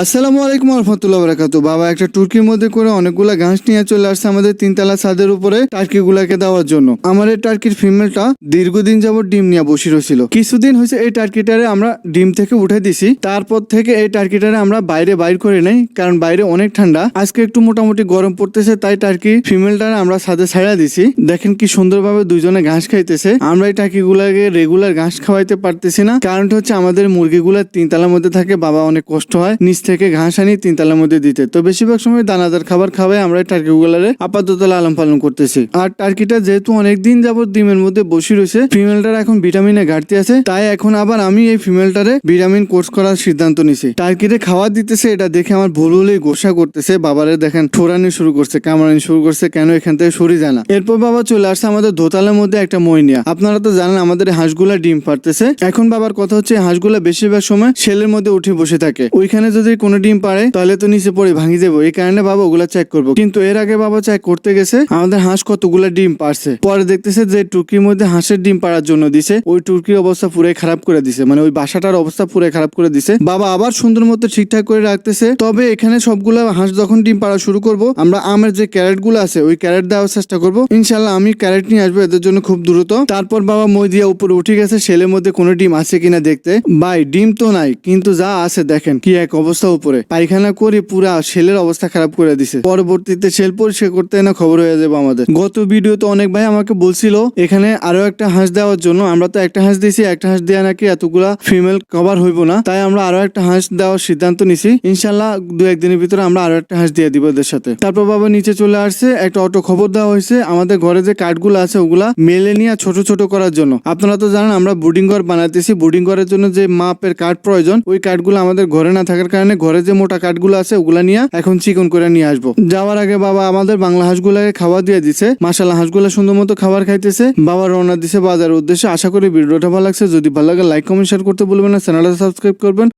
আসসালামু আলাইকুম রহমতুল্লাহ বরাকাতু বাবা, একটা টুর্কির মধ্যে করে অনেকগুলা ঘাস নিয়ে চলে আসছে আমাদের তিনতলা ছাদের উপরে টার্কি গুলাকে দেওয়ার জন্য। আমার এই টার্কির ফিমেলটা দীর্ঘদিন যাবত ডিম নিয়ে বসে রয়েছিল। কিছুদিন হয়েছে এই টার্কিটারে আমরা ডিম থেকে উঠে দিছি। তারপর থেকে এই টার্কিটারে আমরা বাইরে বাইর করে নেই, কারণ বাইরে অনেক ঠান্ডা। আজকে একটু মোটামুটি গরম পড়তেছে, তাই টার্কি ফিমেলটারে আমরা ছাদে ছাড়া দিছি। দেখেন কি সুন্দরভাবে দুজনে ঘাস খাইতেছে। আমরা এই টার্কি গুলাকে রেগুলার ঘাস খাওয়াইতে পারতেছি না। কারণটা হচ্ছে আমাদের মুরগিগুলা তিনতলার মধ্যে থাকে, বাবা অনেক কষ্ট হয়। নিচ থেকে ঘাস আনি তিনতলার মধ্যে দিতে। তো বেশিরভাগ সময় দানাদার খাবার খাওয়াই আমরা এই টার্কি গুলারে আপাতত লালন পালন করতেছি। আর টার্কিটা যেহেতু অনেক দিন যাবত ডিমের মধ্যে বসে রয়েছে, ফিমেলটার এখন ভিটামিনে ঘাটতি আছে, তাই এখন আবার আমি এই ফিমেলটারে ভিটামিন কোর্স করার সিদ্ধান্ত নিছি। টার্কিতে খাওয়া দিতেছে, এটা দেখে আমার ভুল হলেই গোসা করতেছে, বাবারে দেখেন, ঠোরানি শুরু করছে, কামড়ানি শুরু করছে, কেন এখান থেকে সরে যায় না? এরপর বাবা চলে আসছে আমাদের দোতালের মধ্যে একটা মই নিয়ে। আপনারা তো জানেন, আমাদের হাঁসগুলা ডিম পারতেছে এখন বাবার কথা হচ্ছে হাঁসগুলা বেশিরভাগ সময় শেলের মধ্যে উঠে বসে থাকে। ওইখানে যদি কোনো ডিম পারে তাহলে তো নিচে পড়ে ভাঙি যাব। এই কারণে বাবা ওগুলা চেক করব। কিন্তু এর আগে বাবা চেক করতে গেছে, আমাদের হাঁস কতগুলা ডিম পারছে পরে দেখতেছে যে টুকির মধ্যে হাঁসের ডিম পাড়ার জন্য দিছে। ওই টুর্কির অবস্থা পুরাই খারাপ করে দিছে। মানে ওই বাসাটার অবস্থা পুরাই খারাপ করে দিছে। বাবা আবার সুন্দর মতো ঠিকঠাক করে রাখতেছে। তবে এখানে সবগুলা হাঁস যখন ডিম পাড়া শুরু করব, আমরা আমের যে ক্যারেটগুলো আছে, ওই ক্যারেট দেওয়ার চেষ্টা করব। ইনশাল্লাহ আমি ক্যারেট নিয়ে আসব, এদের জন্য খুব দ্রুত। তারপর বাবা মই দিয়া উপরে উঠে গেছে ছেলের মধ্যে কোনো ডিম আছে কিনা দেখতে। ভাই, ডিম তো নাই, কিন্তু যা আছে দেখেন, কি এক অবস্থা উপরে। পায়খানা করে পুরা ছেলের অবস্থা খারাপ করে দিছে। পরবর্তীতে ছেল পরিষ্কার করতে না খবর হয়ে যাবে আমাদের। গত ভিডিওতে অনেক ভাই আমাকে বলছিল, এখানে আরও একটা হাঁস দেওয়ার জন্য আমরা তো একটা হাঁস দিয়েছি একটা হাঁস দেওয়া নাকি এতগুলা ফিমেল কভার হইব না। তাই আমরা আরও একটা হাঁস দেওয়ার সিদ্ধান্ত নিছি। ইনশাল্লাহ দু একদিনের ভিতরে আমরা আরও একটা হাঁস দিয়ে দিব ওদের সাথে। তারপর বাবা নিচে চলে আসছে, একটা অটো খবর দেওয়া হয়েছে। আমাদের ঘরে যে কাঠগুলো আছে, ওগুলা মেলে নিয়ে ছোট ছোট করার জন্য। আপনারা তো জানেন, আমরা বোর্ডিং ঘর বানাতেছি। বোর্ডিং ঘরের জন্য যে মাপের কাঠ প্রয়োজন, ওই কাঠগুলো আমাদের ঘরে না থাকার কারণে ঘরে যে মোটা কাঠগুলো আছে, ওগুলা নিয়ে এখন চিকন করে নিয়ে আসব। যাওয়ার আগে বাবা আমাদের বাংলা হাঁসগুলাকে খাওয়া দিয়ে দিছে। মাসাল্লাহ হাঁসগুলা সুন্দর মতো খাবার খাইতেছে। বাবা রওনা দিছে বাজার উদ্দেশ্যে। আশা করি ভিডিওটা ভালো লাগছে। যদি ভালো লাগে লাইক কমেন্ট শেয়ার করতে বলবেন না। চ্যানেলটা সাবস্ক্রাইব করবেন।